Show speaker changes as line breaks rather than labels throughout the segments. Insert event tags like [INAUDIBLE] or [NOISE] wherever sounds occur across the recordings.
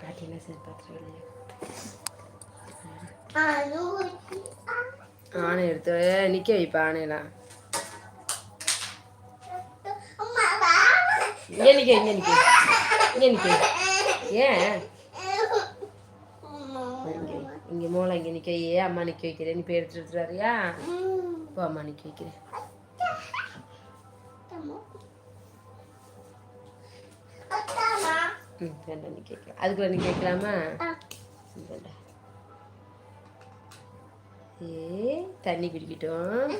காட்டினா சரி பார்த்துருவேன்
அழுத்தி
ஆணை எடுத்து நிற்க வைப்ப ஆணையெல்லாம் இங்கே நிற்க இங்கே நிற்க இங்கே நிற்க ஏன் இங்கே மூளை இங்கே நிற்க ஏன் அம்மா நிற்க வைக்கிறேன் நீ போய் எடுத்துட்டு எடுத்துட்டு வரியா இப்போ அம்மா நிற்க வைக்கிறேன் ம் வேண்டாம் நிற்க வைக்கலாம் அதுக்குள்ள நிற்க வைக்கலாமா ம், வேண்டாம் ஏ தண்ணி குடிக்கட்டும்.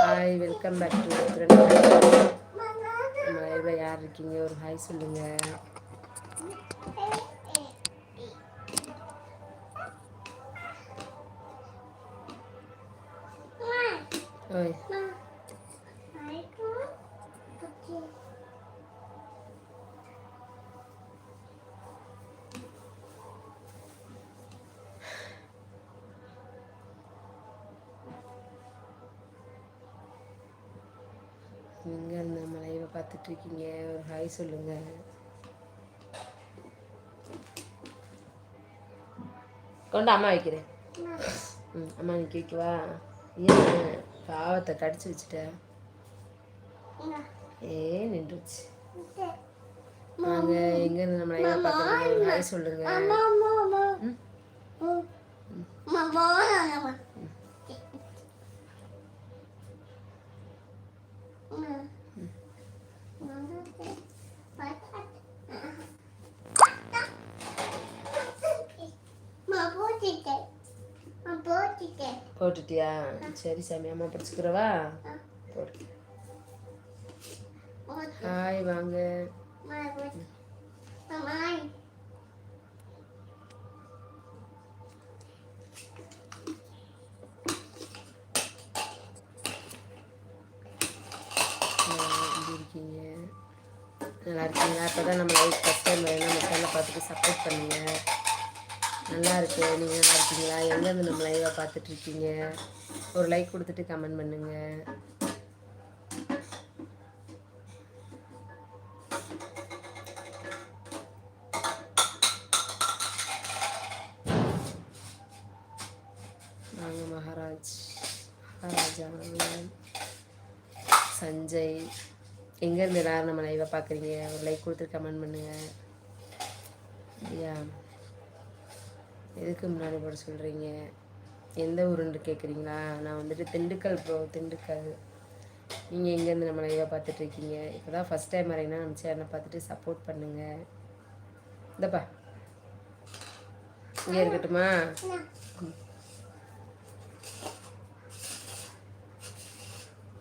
ஹாய் வெல்கம் பேக் டு நம்ம யார் இருக்கீங்க? ஒரு ஹாய் சொல்லுங்க. நம்ம லைவை பார்த்துட்டு இருக்கீங்க ஒரு ஹாய் சொல்லுங்க. கொண்டு அம்மா வைக்கிறேன். ம் அம்மா நிற்க வைக்கவா? ஏன் பாவத்தை கடிச்சு வச்சுட்டேன் ஏ நின்றுச்சு. நாங்க எங்க இருந்து நம்ம லைவை பார்க்குறீங்க ஒரு ஹாய் சொல்லுங்க. ம் போட்டுட்டியா சரி சாமி அம்மா பிடிச்சிக்கிறவா போட்டு ஹாய் வாங்க ஆஹ் எப்படி இருக்கீங்க நல்லா இருக்கீங்களா இப்போ தான் நம்ம லைஃப் ஃபஸ்ட் டைம் நம்ம சேனலை பார்த்துட்டு சப்போர்ட் பண்ணுங்க நல்லா இருக்கு நீங்கள் நல்லா இருக்கீங்களா? எங்கேருந்து நம்ம லைவாக பார்த்துட்டு இருக்கீங்க ஒரு லைக் கொடுத்துட்டு கமெண்ட் பண்ணுங்க. வாங்க மகாராஜ். மகாராஜா சஞ்சய். எங்கேருந்து எல்லாரும் நம்ம லைவாக பார்க்குறீங்க ஒரு லைக் கொடுத்துட்டு கமெண்ட் பண்ணுங்க. ஐயா எதுக்கு முன்னாடி போட சொல்கிறீங்க எந்த ஊருன்னு கேட்குறீங்களா நான் வந்துட்டு திண்டுக்கல் ப்ரோ திண்டுக்கல். நீங்கள் எங்கேருந்து நம்ம லைவாக பார்த்துட்ருக்கீங்க இப்போ தான் ஃபஸ்ட் டைம் வரீங்கன்னா நம்ம சேனலை பார்த்துட்டு சப்போர்ட் பண்ணுங்கள் இந்தப்பா. இங்கே இருக்கட்டுமா?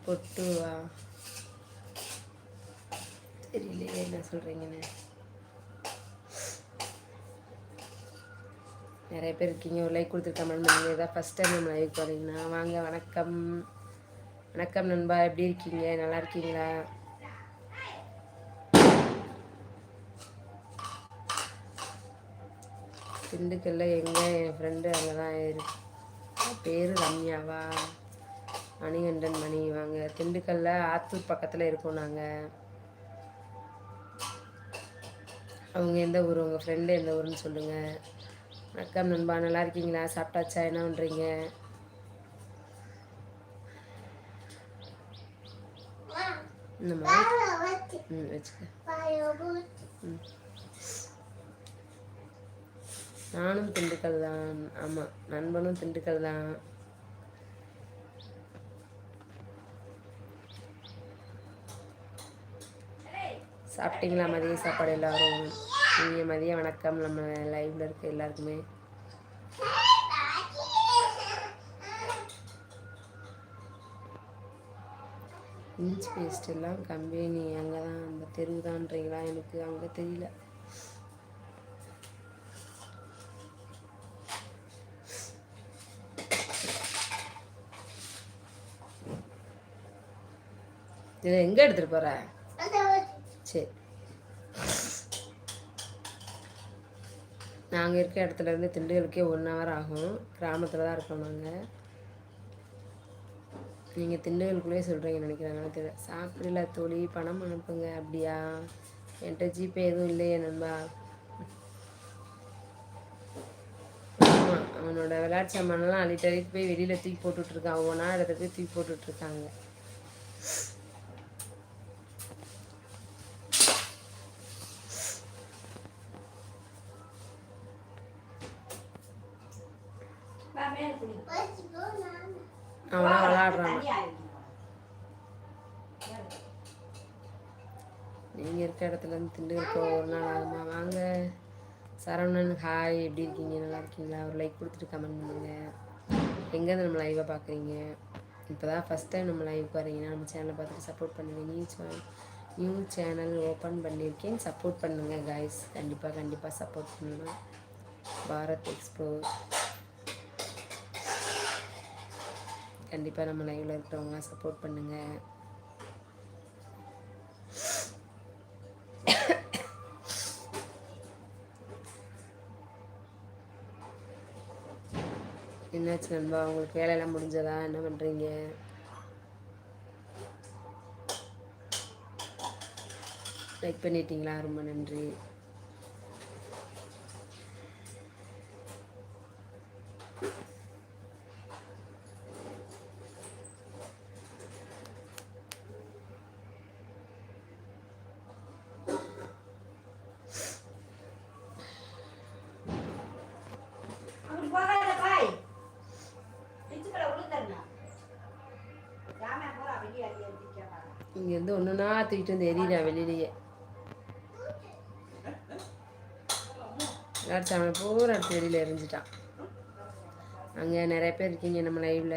பொட்டுவா. தெரியலையே என்ன சொல்கிறீங்கன்னு நிறைய பேர் இருக்கீங்க. ஒரு லைக் கொடுத்துட்டு கமெண்ட் பண்ணுங்க இதான் ஃபஸ்ட் டைம் நம்ம லைவ் வரீங்கன்னா வாங்க வணக்கம். வணக்கம் நண்பா. எப்படி இருக்கீங்க? நல்லா இருக்கீங்களா? திண்டுக்கல்ல எங்கே? என் ஃப்ரெண்டு அங்கே தான் இருக்கு பேர் ரம்யாவா. மணிகண்டன் மணி வாங்க திண்டுக்கல்ல ஆத்தூர் பக்கத்தில் இருக்கோம் நாங்கள் அவங்க எந்த ஊர்? உங்கள் ஃப்ரெண்டு எந்த ஊருன்னு சொல்லுங்கள் வணக்கம் நண்பா நல்லா இருக்கீங்களா? சாப்பிட்டாச்சா? என்ன பண்ணுறீங்க இந்த மாதிரி ம் வச்சுக்க. ம். நானும் திண்டுக்கல் தான். ஆமாம் நண்பனும் திண்டுக்கல் தான். சாப்பிட்டீங்களா மதிய சாப்பாடு எல்லாரும்? இனிய மதிய வணக்கம். நம்ம லைவில் இருக்க எல்லாருக்குமே. இன்ச் பேஸ்ட் எல்லாம் கம்பெனி அங்கே தான் அந்த தெரு தான்றீங்களா எனக்கு அங்கே தெரியல. இதை எங்கே எடுத்துகிட்டு போகிற சரி. நாங்கள் இருக்க இடத்துலேருந்து திண்டுக்கலுக்கே ஒன் ஹவர் ஆகும். கிராமத்தில் தான் இருக்கோம் நாங்கள் நீங்கள் திண்டுக்கலுக்குள்ளே சொல்கிறீங்க நினைக்கிறாங்க தெரியல சாப்பிடல தோழி பணம் அனுப்புங்க அப்படியா? என்கிட்ட ஜிபே எதுவும் இல்லையே நண்பா. ஆமாம் அவனோட விளையாட்டு சாமானெல்லாம் அள்ளிட்டு போய் வெளியில் தூக்கி போட்டுட்ருக்கான் ஒவ்வொன்றா இடத்துக்கு தூக்கி போட்டுட்ருக்காங்க
வச்சுக்கோ நான்
அவனா விளாடுறான் நீங்கள் இருக்க இடத்துல இருந்து திண்டுக்கல் ஒரு நாள் ஆகுமா? வாங்க. சரவணன் ஹாய் எப்படி இருக்கீங்க? நல்லா இருக்கீங்களா? ஒரு லைக் கொடுத்துட்டு கமெண்ட் பண்ணுங்கள் எங்கேருந்து நம்ம லைவாக பார்க்குறீங்க இப்போ தான் ஃபஸ்ட் டைம் நம்ம லைவ் வரீங்கன்னா நம்ம சேனலை பார்த்துட்டு சப்போர்ட் பண்ணுங்கள் new channel new channel open பண்ணியிருக்கேன். சப்போர்ட் பண்ணுங்கள் கைஸ் கண்டிப்பாக கண்டிப்பாக சப்போர்ட் பண்ணலாம் பாரத் எக்ஸ்ப்ரோ கண்டிப்பாக நம்ம லைவில் இருக்கிறவங்க சப்போர்ட் பண்ணுங்கள் என்னாச்சு நண்பா உங்களுக்கு வேலையெல்லாம் முடிஞ்சதா? என்ன பண்ணுறீங்க லைக் பண்ணிட்டீங்களா? ரொம்ப நன்றி. இங்கேருந்து ஒன்றுனா தூக்கிட்டு வந்து எறிகிறா வெளியிலேயே. விளையாட்டு பூரா அடுத்து வெளியில் எரிஞ்சிட்டான். அங்கே நிறைய பேர் இருக்கீங்க நம்ம லைவில்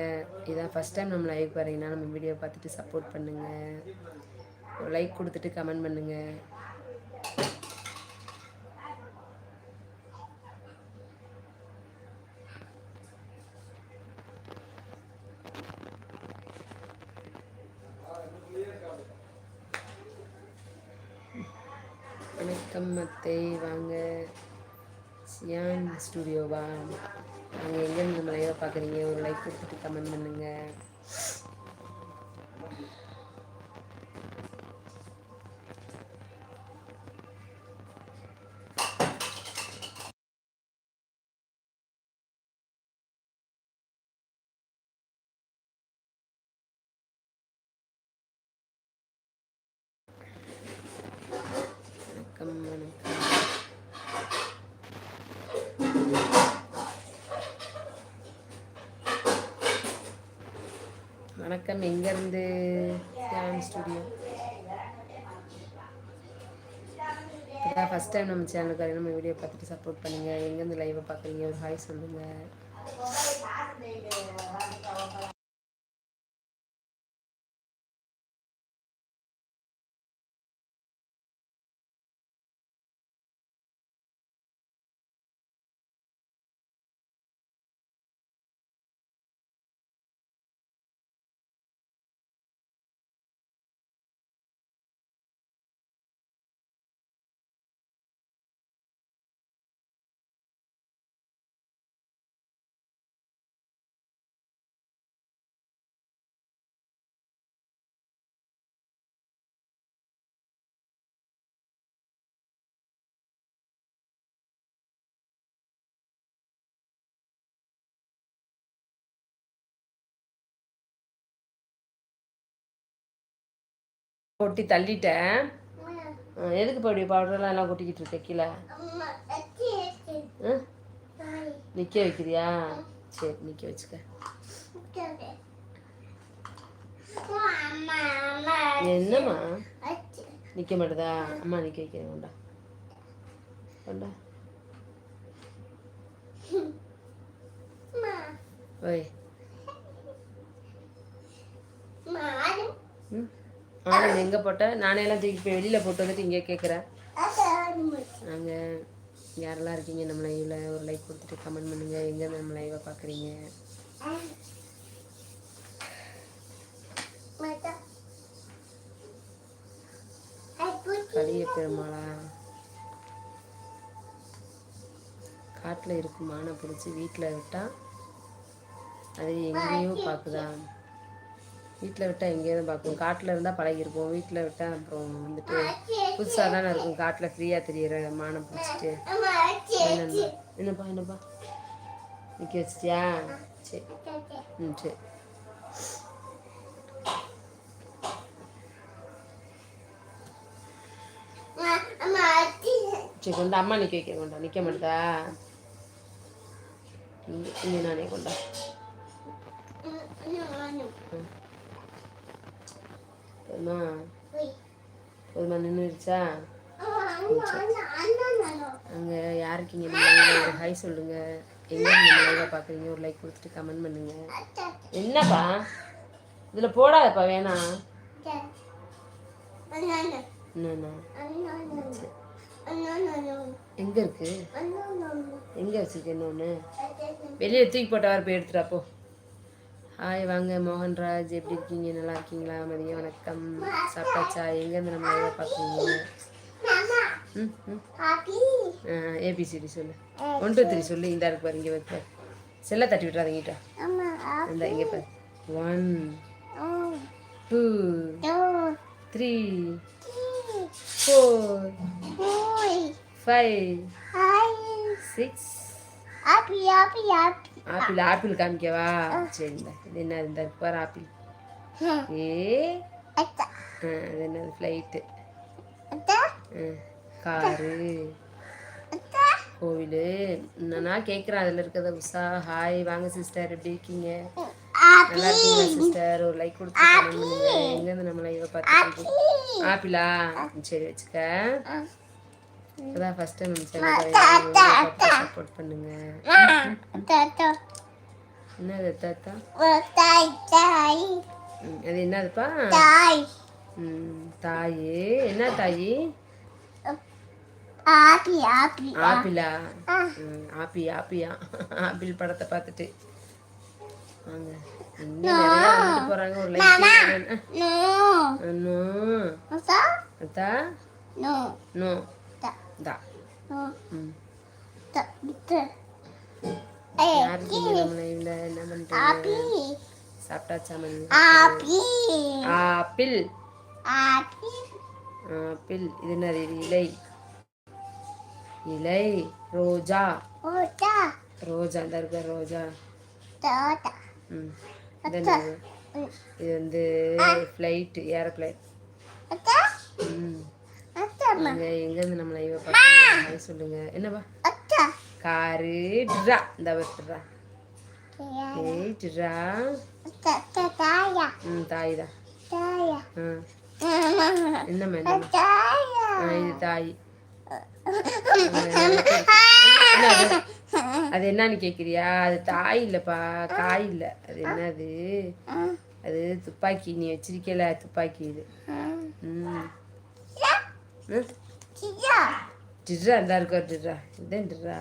இதான் ஃபஸ்ட் டைம் நம்ம லைவ் வரீங்கன்னா நம்ம வீடியோ பார்த்துட்டு சப்போர்ட் பண்ணுங்கள் லைக் கொடுத்துட்டு கமெண்ட் பண்ணுங்கள் வணக்கம் அத்தை வாங்க. சியான் ஸ்டுடியோவா நீங்கள் எங்கேருந்து நம்ம லைவாக பார்க்குறீங்க? ஒரு லைக் கொடுத்துட்டு கமெண்ட் பண்ணுங்கள் வணக்கம். எங்கேருந்து? சியான் ஸ்டுடியோ இதான் ஃபஸ்ட் டைம் நம்ம சேனலுக்கு நம்ம வீடியோ பார்த்துட்டு சப்போர்ட் பண்ணுங்கள் எங்கேருந்து லைவை பார்க்குறீங்க? ஒரு ஹாய் சொல்லுங்கள் கொட்டி தள்ளிட்டேன். எதுக்கு போய் பவுடர்லாம் எல்லாம் கொட்டிக்கிட்டு இருக்க கீழே? நிற்க வைக்கிறியா? சரி நிற்க வச்சுக்க. என்னம்மா? நிற்க மாட்டுதா? அம்மா நிற்க வைக்கிறேன் கொண்டா. கொண்டா. ஓய். ம்? ஆ எங்கே போட்ட நானே எல்லாம் தூக்கி போய் வெளியில் போட்டு வந்துட்டு இங்கே கேட்குறேன் நாங்கள் யாரெல்லாம் இருக்கீங்க? நம்ம லைவில் ஒரு லைக் கொடுத்துட்டு கமெண்ட் பண்ணுங்கள் எங்கே நம்ம லைவை பார்க்குறீங்க கலிய பெருமாளா? காட்டில் இருக்கு மானை பிடிச்சி வீட்டில் விட்டால் அது எங்கேயோ பார்க்குதா வீட்டில் விட்டால் எங்கேயிருந்து தான் பார்க்கும் காட்டில் இருந்தால் பழகிருப்போம். வீட்டில் விட்டால் அப்புறம் வந்துட்டு புதுசாக தானே இருக்கும். காட்டில் ஃப்ரீயாக தெரியுற மானம் பிடிச்சிட்டு. என்னப்பா என்னப்பா? நிற்க வச்சிட்டியா? சரி. ம் சரி. சரி கொண்டா அம்மா நிற்க வைக்க கொண்டா. நிற்க மாட்டா இங்கே நானே கொண்டா.
ம்
போதுமா போதுமா
அண்ணா
அங்கே யாருக்கு இங்கே ஒரு ஹை சொல்லுங்க. எங்கே நீங்கள் லைவாக பார்க்குறீங்க ஒரு லைக் கொடுத்துட்டு கமெண்ட் பண்ணுங்க. என்னப்பா? இதில் போடாதப்பா வேணாம் என்னண்ணா? எங்கே இருக்கு? எங்கே வச்சிருக்க இன்னொன்று
அச்சா
வெளியே தூக்கி போட்டவர் போய் எடுத்துடா போ. ஹாய் வாங்க மோகன்ராஜ். எப்படி இருக்கீங்க? நல்லா இருக்கீங்களா? மதியம் வணக்கம். சாப்பிட்டாச்சா? எங்கேருந்து நம்ம லைவாக பார்க்குறீங்க? ம் ஏபிசிடி சொல்லு. ஒன் டூ த்ரீ சொல்லு. இந்த இருக்கு பாரு இங்கே வைப்பார் செல்லை தட்டி விட்றாதீங்கிட்ட இந்த இங்கே பாரு. One two three four five six apple apple காமிக்கவா? சரி இது என்ன இந்த பாரு ஆப்பிள். ஏ. அது என்னது ஃப்ளைட்டு காரு. கோவில். நான் கேட்குறேன் அதில் இருக்கிறத உஷா. ஹாய் வாங்க சிஸ்டர் எப்படி இருக்கீங்க? நல்லா இருக்கீங்களா சிஸ்டர் ஒரு லைக் கொடுத்து எங்கேருந்து நம்ம லைவை பார்த்துட்டு ஆப்பிளா. சரி வச்சுக்க. இப்போதான் ஃபர்ஸ்ட் டைம் நம்ம சேனல் சப்போர்ட் பண்ணுங்க. என்னது தாத்தா அது என்னதுப்பா?
தாய்.
தாயி. என்ன தாயி?
ஆப்பி ஆப்பி.
ஆப்பிளா? ஆப்பி ஆப்பியா? ஆப்பிள் படத்தை பார்த்துட்டு. வாங்க. போறாங்க. ஒரு
நோ.
நோ.
நோ. ஆப்பி
சாப்பிட்டாச்சா ஆப்பிள்
ஆப்பி
ஆப்பிள் இது என்னது இலை இலை ரோஜா ரோஜா இந்த இருக்க ரோஜா? இது வந்து ஃப்ளைட் ஏரோப்ளைன்
அச்சா
ம்
அச்சா
அங்க எங்கேருந்து நம்ம லைவை பார்க்கணும் சொல்லுங்க. என்னப்பா? Car draw. இந்த ட்ரா. ஏய் ட்ரா. ம் தாய் தான். என்னம்மா என்னம்மா இது தாய். அது? என்னன்னு கேக்குறியா? அது தாய் இல்லப்பா காய் இல்ல. அது என்னது? அது துப்பாக்கி. நீ வச்சிருக்கல துப்பாக்கி இது. ம். டிட்ரா இந்த இருக்கா டிட்ரா இதான் டிட்ரா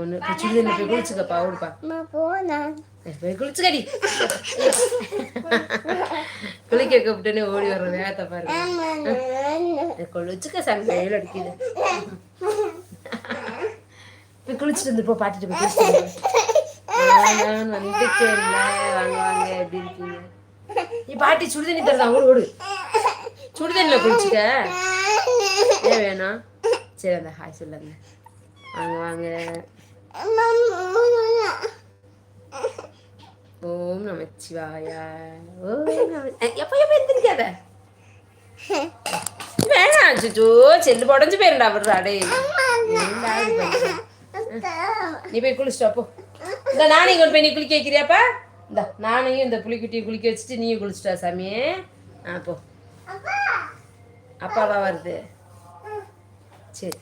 ஒன்று சுடுதண்ணி போய் குளிச்சுக்கப்பா ஓடுப்பா. போய் குளிச்சுக்கடி. குளிக்க கூப்பிட்டுன்னு ஓடி வர்ற வேகத்தை பாருங்க. குளிச்சுக்க சங்க வெயில் அடிக்குது. போய் குளிச்சுட்டு வந்து போ பாட்டிட்டு போய். நான் வந்துட்டேன் வாங்க வாங்க எப்படி இருக்கீங்க நீ பாட்டி சுடுதண்ணி தரதா? ஓடு ஓடு. சுடுதண்ணில குளிச்சுக்க. ஏன் வேணாம் சரி அந்த ஹாய் சொல்லுங்க. வாங்க வாங்க. ஓம் நமச்சிவாயா. ஓம் நம எப்போ எப்போ எந்திரிக்காத? வேணாம் சுச்சோ செல்லு உடஞ்சு போயிருந்தா விடுறா டே நீ போய் குளிச்சிட்டு அப்போ போ. இந்த நானே கொண்டு போய் நீ குளிக்க வைக்கிறியாப்பா? இந்த நானையும் இந்த புளிக்குட்டியை குளிக்க வச்சுட்டு நீயும் குளிச்சுட்டா சாமி ஆ போ. அப்பாவா வருது? சரி.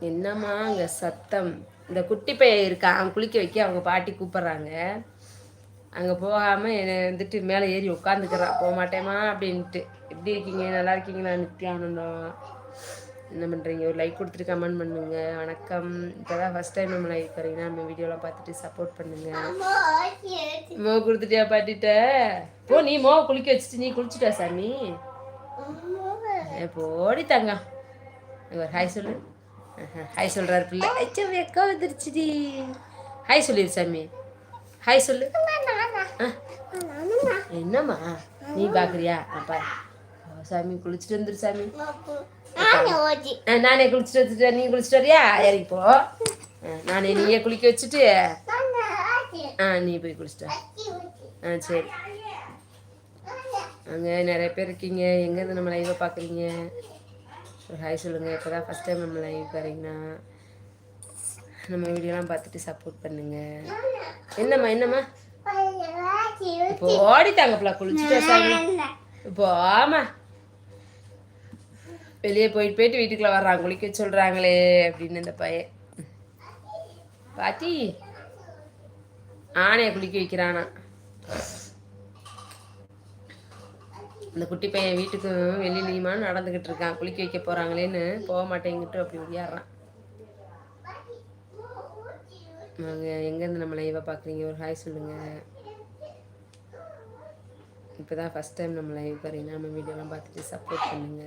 என்னம்மா அங்கே சத்தம்? இந்த குட்டி பையன் இருக்கான் குளிக்க வைக்க அவங்க பாட்டி கூப்பிட்றாங்க. அங்கே போகாமல் என்னை வந்துட்டு மேலே ஏறி உட்காந்துக்கிறான் போக மாட்டேமா அப்படின்ட்டு எப்படி இருக்கீங்க? நல்லா இருக்கீங்களா நித்யானந்தம் என்ன பண்ணுறீங்க ஒரு லைக் கொடுத்துட்டு கமெண்ட் பண்ணுங்க. வணக்கம். இப்போ தான் ஃபஸ்ட் டைம் நம்ம லைக் வரீங்கன்னா நம்ம வீடியோலாம் பார்த்துட்டு சப்போர்ட் பண்ணுங்க. மோ கொடுத்துட்டியா பாட்டிட்ட? போ நீ மோ குளிக்க வச்சுட்டு நீ குளிச்சுட்டா சாமி. போடி தங்கம். ஒரு ஹாய் சொல்லு. ஹாய் சொல்கிறாரு பிள்ளை. அச்சோ வெக்கா வந்துருச்சுடி. ஹாய் சொல்லிடு சாமி. ஹாய் சொல்லு. என்னம்மா? நீ பார்க்குறியா ஓ, சாமி குளிச்சுட்டு வந்துரு சாமி. நானே குளிச்சுட்டு வந்துட்டேன் நீ குளிச்சுட்டு வரியா? இறங்கி போ ஆ, நானே நீயே குளிக்க வச்சுட்டு ஆ நீ போய் குளிச்சுட்டு. ஆ சரி. அங்கே நிறைய பேர் இருக்கீங்க. எங்கேருந்து நம்ம லைவை பார்க்குறீங்க ஒரு ஹாய் சொல்லுங்கள் இப்போ தான் ஃபஸ்ட் டைம் நம்ம லைவ் பாருங்கன்னா நம்ம வீடியோலாம் பார்த்துட்டு சப்போர்ட் பண்ணுங்க. என்னம்மா என்னம்மா? இப்போ ஓடிட்டாங்க பிள்ளை குளிச்சுட்டு இப்போ ஆமா வெளியே போயிட்டு போயிட்டு வீட்டுக்குள்ள வர்றான். குளிக்க சொல்றாங்களே அப்படின்னு இந்த பையன். பாட்டி ஆணையை குளிக்க வைக்கிறானா? அந்த குட்டி பையன் வீட்டுக்கும் வெளியிலையுமா நடந்துக்கிட்டு இருக்கான். குளிக்க வைக்க போறாங்களேன்னு போக மாட்டேங்கிட்டு அப்படி ஒடியாடுறான் வாங்க எங்கேருந்து நம்ம லைவாக பார்க்குறீங்க ஒரு ஹாய் சொல்லுங்கள் இப்போ தான் ஃபஸ்ட் டைம் நம்ம லைவ் பாருங்க நம்ம வீடியோலாம் பார்த்துட்டு சப்போர்ட் பண்ணுங்க.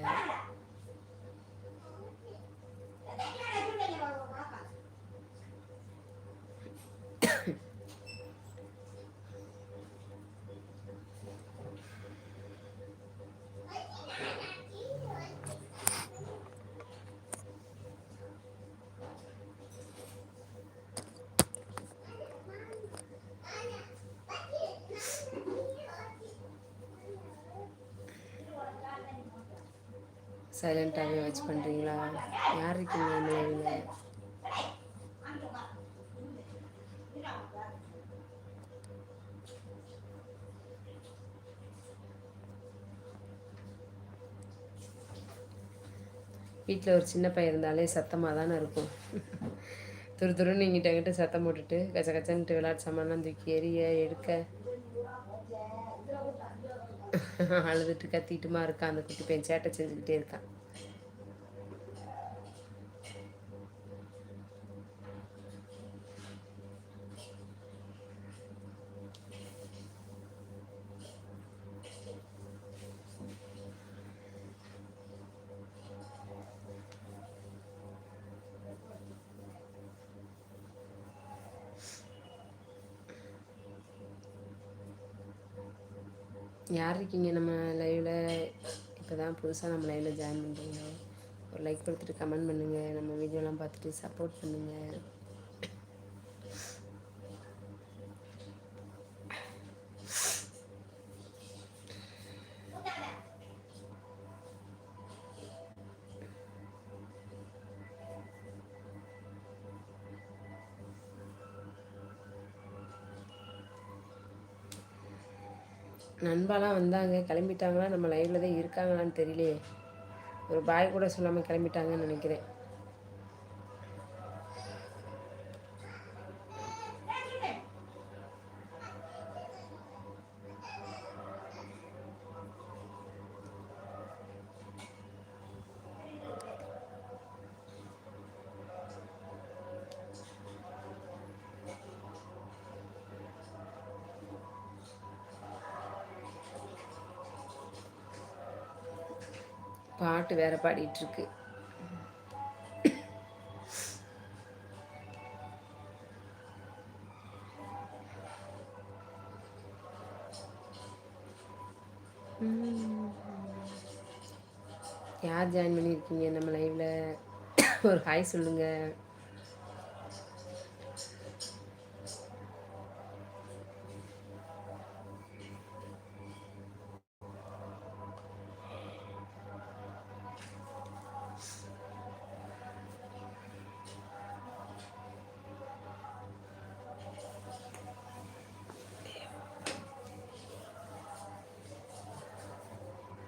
சைலண்ட்டாகவே வச்சு பண்ணுறீங்களா யார் இருக்கீங்க இந்த வீட்டில் ஒரு சின்ன பையன் இருந்தாலே சத்தமாக தானே இருக்கும். துரு துருன்னு இங்கிட்ட கிட்ட சத்தம் போட்டுட்டு கச்ச கச்சன்ட்டு விளையாட்டு சாமான்லாம் தூக்கி எறிய எடுக்க. அழுதுட்டு கத்திட்டுமா இருக்கான் அந்த குட்டி பையன் சேட்டை செஞ்சுக்கிட்டே இருக்கான். யார் இருக்கீங்க நம்ம லைவில் இப்போ தான் புதுசாக நம்ம லைவில் ஜாயின் பண்ணுறீங்க ஒரு லைக் கொடுத்துட்டு கமெண்ட் பண்ணுங்கள் நம்ம வீடியோலாம் பார்த்துட்டு சப்போர்ட் பண்ணுங்கள் அன்பாலாம் வந்தாங்க கிளம்பிட்டாங்களா நம்ம லைவில் தான் இருக்காங்களான்னு தெரியலையே. ஒரு பாய் கூட சொல்லாமல் கிளம்பிட்டாங்கன்னு நினைக்கிறேன். பாட்டு வேற பாடிட்டு இருக்கு யார் ஜாயின் பண்ணியிருக்கீங்க நம்ம லைவ்ல ஒரு ஹாய் சொல்லுங்கள்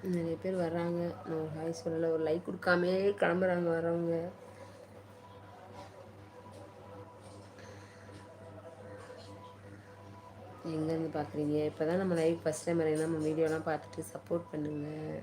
நிறைய பேர் வர்றாங்க. நான் ஒரு ஹாய் சொல்லலை ஒரு லைக் கொடுக்காமே கிளம்புறாங்க வரவங்க எங்கேருந்து பார்க்குறீங்க இப்போ தான் நம்ம லைவ் ஃபஸ்ட் டைம் வரீங்கன்னா நம்ம வீடியோலாம் பார்த்துட்டு சப்போர்ட் பண்ணுங்கள்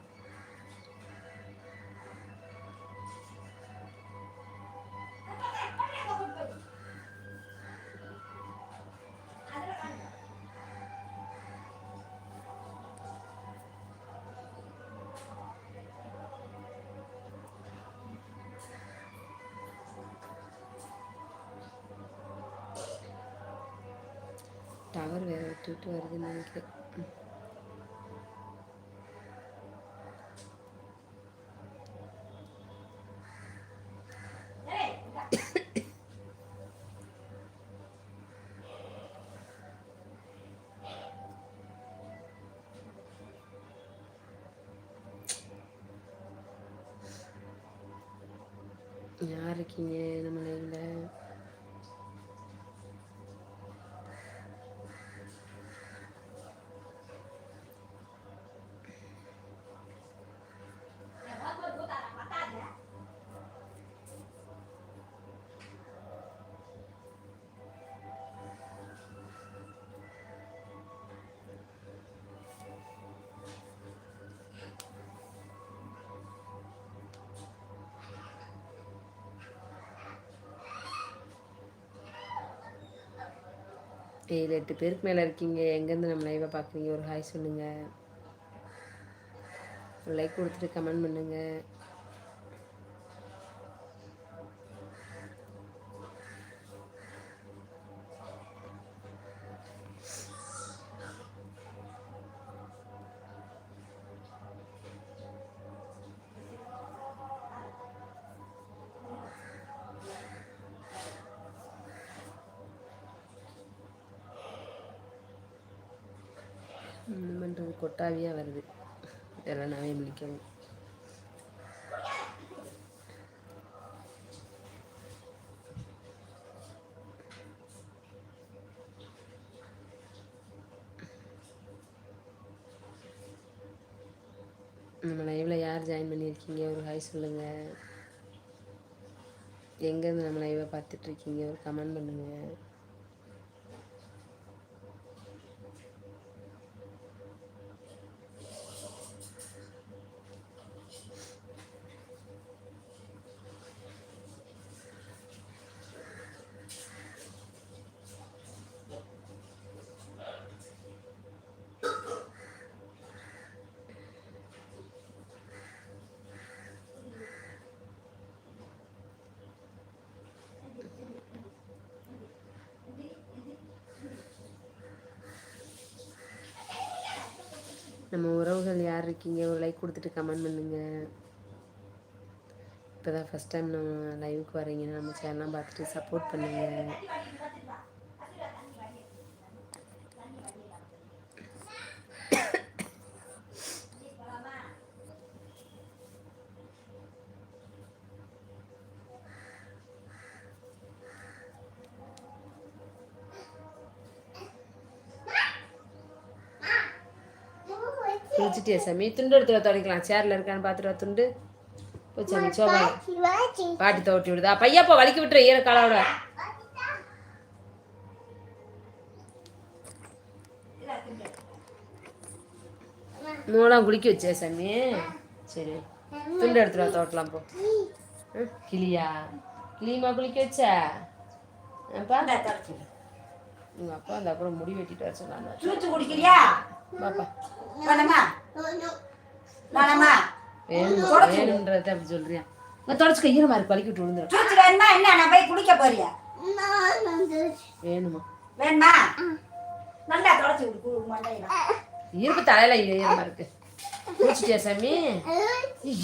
யார் இருக்கீங்க? நம்ம லைவில் ஏழு எட்டு பேருக்கு மேலே இருக்கீங்க. எங்கேருந்து நம்ம லைவாக பார்க்குறீங்க? ஒரு ஹாய் சொல்லுங்கள் ஒரு லைக் கொடுத்துட்டு கமெண்ட் பண்ணுங்கள் என்ன பண்ணுறது வருது. இதெல்லாம் நானே முடிக்கவும் நம்ம லைவில் யார் ஜாயின் பண்ணியிருக்கீங்க? ஒரு ஹாய் சொல்லுங்கள் எங்கேருந்து நம்ம லைவை பார்த்துட்ருக்கீங்க ஒரு கமெண்ட் பண்ணுங்கள் நம்ம உறவுகள் யார் இருக்கீங்க? ஒரு லைக் கொடுத்துட்டு கமெண்ட் பண்ணுங்கள் இப்போ தான் ஃபஸ்ட் டைம் நம்ம லைவுக்கு வரீங்கன்னா நம்ம சேனலாம் பார்த்துட்டு சப்போர்ட் பண்ணுங்கள் குளிச்சுட்டியா சாமி? துண்டு எடுத்து துடைக்கலாம் சேரில் இருக்கான்னு பார்த்துட்டு துண்டு. போய் சாமி சோபா. பாட்டி தோட்டி விடுதா. பையாப்பா வலிக்கி விட்டுரு ஈர காலோட மூலாம் குளிக்க வச்சே சாமி? சரி. துண்டு எடுத்துட்டு தோட்டலாம் போ. கிளியா? கிளியுமா குளிக்க வச்ச? அப்பா? அப்பா அந்த அப்புறம் முடி வெட்டிட்டு வர சொன்னாங்க.
குடிக்கிறியா?
பாப்பா.
வேணாமா வேணாமா
வேணும் வேணுன்றத அப்படி சொல்றியா? நான் தொடச்சுக்க ஈரமா இருக்கு வலிக்கி விட்டு விழுந்துடும்
வேணுமா என்ன நான் போய் குடிக்க போறியா?
வேணுமா?
வேணுமா? நல்லா தொடச்சு விடு கு- மண்டையில
இருப்பு தலையில ஈரமா இருக்கு. குளிச்சிட்டியா சாமி?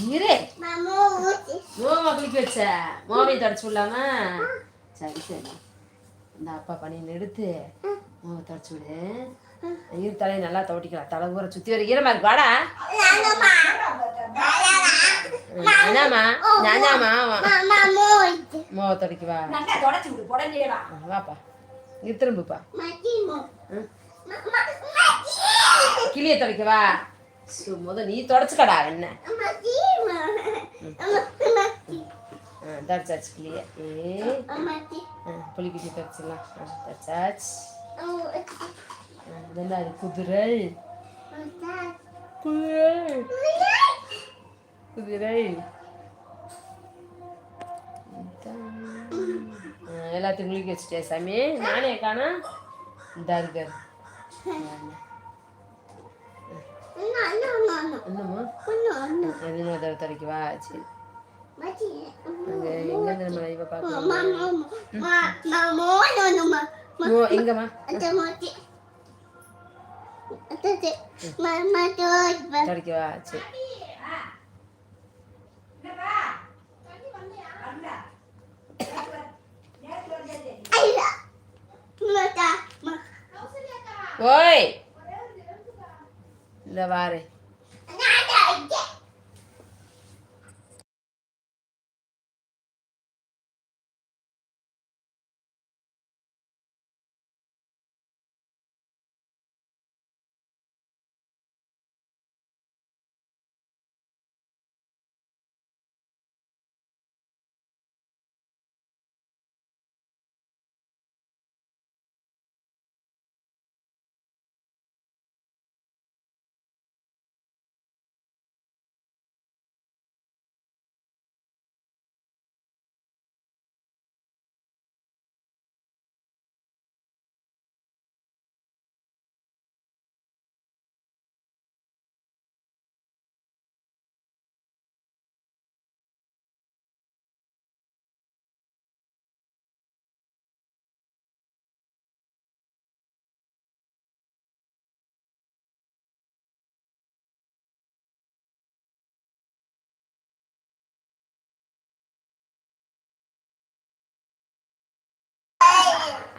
ஈரே மோமா குளிக்க வச்ச. மோமையை தொடச்சு விடலாம? சரி சரி. இந்த அப்பா பணியை எடுத்து மோவை தொடச்சு விடு. ஈர தலையை நல்லா தவட்டிக்கலாம். தலை ஊற சுத்தி வர. ஈரமா இருக்கு வாடா. என்னம்மா? ஞானாமா மோவை தொடக்கி வா.
நல்லா தொடச்சு விடு புடஞ்சேடா
ஆ, வாப்பா. இங்க திரும்புப்பா. ம். கிளிய தொடக்கவா முத நீ தொடச்சுக்கடா என்ன? ஆ தொடச்சாச்சு கிளிய. ஏ. ஆ, புளிக்குட்டி தொடச்சிடலாம். ஆ தொடச்சாச்சு. ஆ, இதெல்லாம் அது குதிரை குதிரை குதிரை எல்லாத்தையும் குளிக்க வச்சுட்டே சாமி நானே காணா இந்த இருக்காரு என்னம்மா அது இன்னொரு சரி அங்க எங்கேருந்து நம்ம லைவை பார்க்கலாம் எங்கம்மா கிடைக்கவா சரி. ஓய். இந்த வாரேன்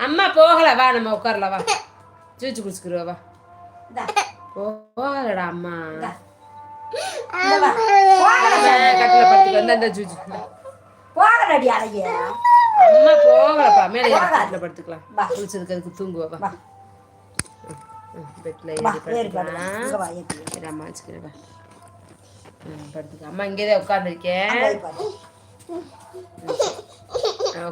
அம்மா போகல வா நம்ம உட்காரலாம் வா. [LAUGHS] ஜூச்சு குடிச்சுக்கிறோம் வா. போகலடா அம்மா. கட்டில படுத்துக்க வந்து அந்த ஜூச்சு
போகலடி அழகிய.
அம்மா. போகலப்பா மேலே கட்டில படுத்துக்கலாம்.
வா.
குளிச்சதுக்கு அதுக்கு தூங்குவா வா.
வா.
பெட்ல
வா
ஏறி படுத்துக்கலாம். அம்மா வச்சுக்கிறேன் வா. ம், படுத்துக்க. அம்மா இங்கே தான் உட்காந்துருக்கேன்